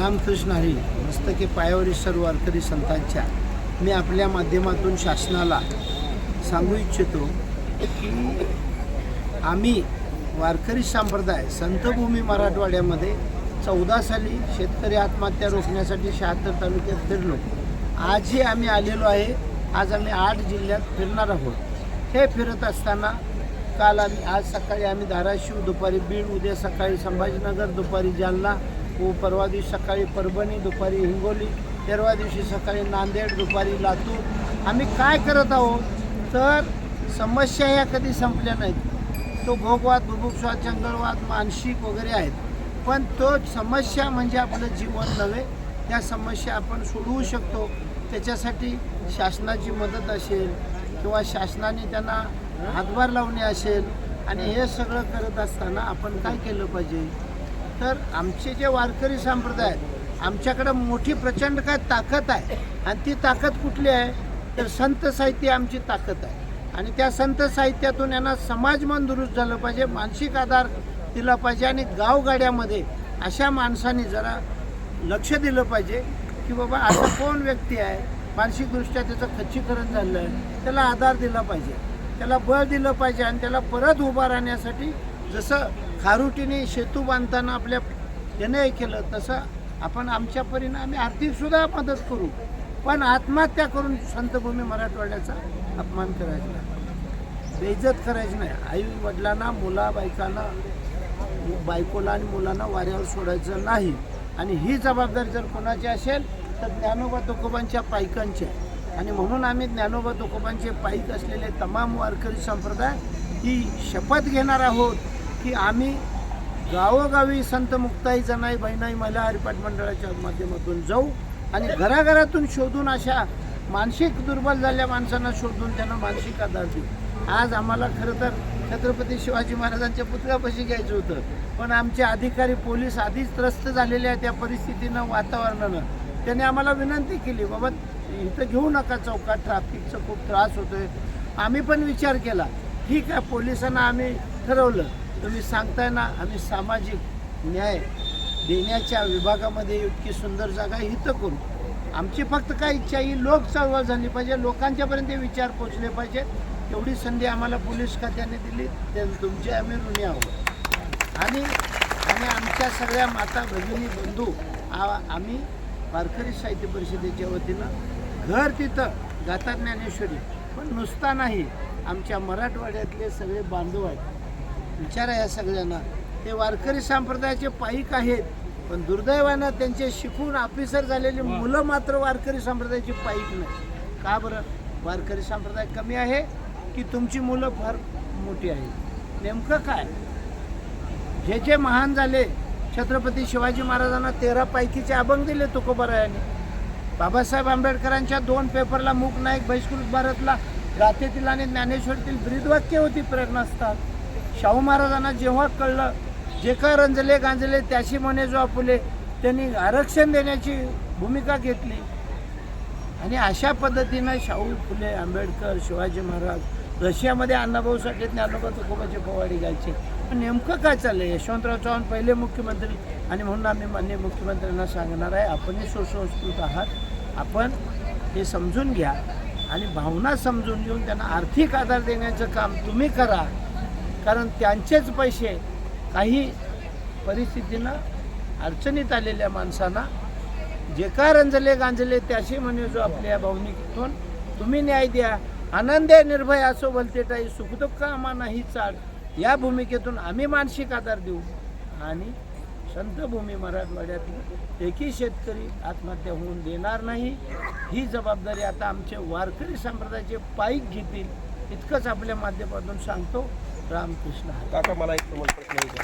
रामकृष्ण हरी मस्तके पायावरील सर्व वारकरी संतांच्या मी आपल्या माध्यमातून शासनाला सांगू इच्छितो की आम्ही वारकरी संप्रदाय संतभूमी मराठवाड्यामध्ये चौदा साली शेतकरी आत्महत्या रोखण्यासाठी शहात्तर तालुक्यात फिरलो. आजही आम्ही आलेलो आहे आज आम्ही आठ जिल्ह्यात फिरणार आहोत. हे फिरत असताना काल आम्ही आज सकाळी आम्ही धाराशिव दुपारी बीड उद्या सकाळी संभाजीनगर दुपारी जालना व परवा दिवशी सकाळी परभणी दुपारी हिंगोली तेरवा दिवशी सकाळी नांदेड दुपारी लातूर. आम्ही काय करत आहोत? तर समस्या ह्या कधी संपल्या नाहीत. तो भोगवाद बुभुक्षवाद जंगलवाद मानसिक वगैरे आहेत. पण तो समस्या म्हणजे आपलं जीवन नव्हे. त्या समस्या आपण सोडवू शकतो. त्याच्यासाठी शासनाची मदत असेल किंवा शासनाने त्यांना हातभार लावणे असेल आणि हे सगळं करत असताना आपण काय केलं पाहिजे? तर आमचे जे वारकरी संप्रदाय आहेत आमच्याकडं मोठी प्रचंड काय ताकद आहे. आणि ती ताकद कुठली आहे? तर संत साहित्य आमची ताकद आहे. आणि त्या संत साहित्यातून यांना समाज मन दुरुस्त झालं पाहिजे मानसिक आधार दिला पाहिजे आणि गावगाड्यामध्ये अशा माणसांनी जरा लक्ष दिलं पाहिजे की बाबा असा कोण व्यक्ती आहे? मानसिकदृष्ट्या त्याचं खच्चीकरण झालं आहे त्याला आधार दिला पाहिजे. त्याला बळ दिलं पाहिजे आणि त्याला परत उभा राहण्यासाठी जसं खारुटीने सेतू बांधताना आपल्या त्याने हे केलं तसं आपण आमच्या परीनं आम्ही आर्थिकसुद्धा मदत करू पण आत्महत्या करून संतभूमी मराठवाड्याचा अपमान करायचा नाही. बेइज्जत करायची नाही. आई वडिलांना मुला बायकांना बायकोला आणि मुलांना वाऱ्यावर सोडायचं नाही. आणि ही जबाबदारी जर कोणाची असेल तर ज्ञानोबा तुकोबांच्या पायकांची आहे. आणि म्हणून आम्ही ज्ञानोबा तुकोबांचे पाईक असलेले तमाम वारकरी संप्रदाय ही शपथ घेणार आहोत. की आम्ही गावोगावी संत मुक्ताई जनाई बहिणाई महिला हरिपाठ मंडळाच्या माध्यमातून जाऊ आणि घराघरातून शोधून अशा मानसिक दुर्बल झाल्या माणसांना शोधून त्यांना मानसिक आधार देऊ. आज आम्हाला खरं तर छत्रपती शिवाजी महाराजांच्या पुतळ्यापाशी घ्यायचं होतं. पण आमचे अधिकारी पोलीस आधीच त्रस्त झालेले आहेत त्या परिस्थितीनं वातावरणानं. त्याने आम्हाला विनंती केली बाबा इथं घेऊ नका चौकात ट्रॅफिकचा खूप त्रास होतोय. आम्ही पण विचार केला ठीक आहे पोलिसांना आम्ही ठरवलं. तुम्ही सांगताय ना आम्ही सामाजिक न्याय देण्याच्या विभागामध्ये इतकी सुंदर जागा हिथं करू. आमची फक्त काय इच्छा आहे, ही लोक चळवळ झाली पाहिजे लोकांच्यापर्यंत विचार पोचले पाहिजे. एवढी संधी आम्हाला पोलीस खात्याने दिली ते तुमचे आम्ही ऋणी आहोत. आणि आणि आमच्या सगळ्या माता भगिनी बंधू आम्ही वारकरी साहित्य परिषदेच्या वतीनं घर तिथं गाता ज्ञानेश्वरी. पण नुसता नाही आमच्या मराठवाड्यातले सगळे बांधव आहेत. विचारा या सगळ्यांना. ते वारकरी संप्रदायाचे पाईक आहेत पण दुर्दैवानं त्यांचे शिकून ऑफिसर झालेली मुलं मात्र वारकरी संप्रदायाची पाईक नाही. का बरं? वारकरी संप्रदाय कमी आहे की तुमची मुलं फार मोठी आहेत? नेमकं काय? जे जे महान झाले छत्रपती शिवाजी महाराजांना तेरा पैकीचे अभंग दिले तुकोबरायाने. बाबासाहेब आंबेडकरांच्या दोन पेपरला मूक नायक बहिष्कृत भारतला गाथेतील आणि ज्ञानेश्वरीतील ब्रीदवाक्य होती प्रेरणास्थान. शाहू महाराजांना जेव्हा कळलं जे का रंजले गांजले त्याशी मने जो आपुले त्यांनी आरक्षण देण्याची भूमिका घेतली. आणि अशा पद्धतीनं शाहू फुले आंबेडकर शिवाजी महाराज रशियामध्ये अण्णाभाऊ साठे ज्ञानोबा तुकोबाचे पोवाडी घ्यायचे पण नेमकं काय चाललं यशवंतराव चव्हाण पहिले मुख्यमंत्री आणि म्हणून आम्ही मान्य मुख्यमंत्र्यांना सांगणार आहे. आपणही सुसंस्कृत आहात. आपण हे समजून घ्या आणि भावना समजून घेऊन त्यांना आर्थिक आधार देण्याचं काम तुम्ही करा. कारण त्यांचेच पैसे काही परिस्थितीनं अडचणीत आलेल्या माणसांना जे का रंजले गांजले त्याशी म्हणे जो आपल्या भावनिकतून तुम्ही न्याय द्या. आनंदे निर्भय असो भलतेटाई सुखदुःख आम्हा नाही चाल या भूमिकेतून आम्ही मानसिक आधार देऊ. आणि संतभूमी मराठवाड्यातून एकही शेतकरी आत्महत्या होऊन देणार नाही. ही जबाबदारी आता आमचे वारकरी संप्रदायाचे पाईक घेतील इतकंच आपल्या माध्यमातून सांगतो. रामकृष्ण. काका मला एक तुम्हाला प्रश्न विचार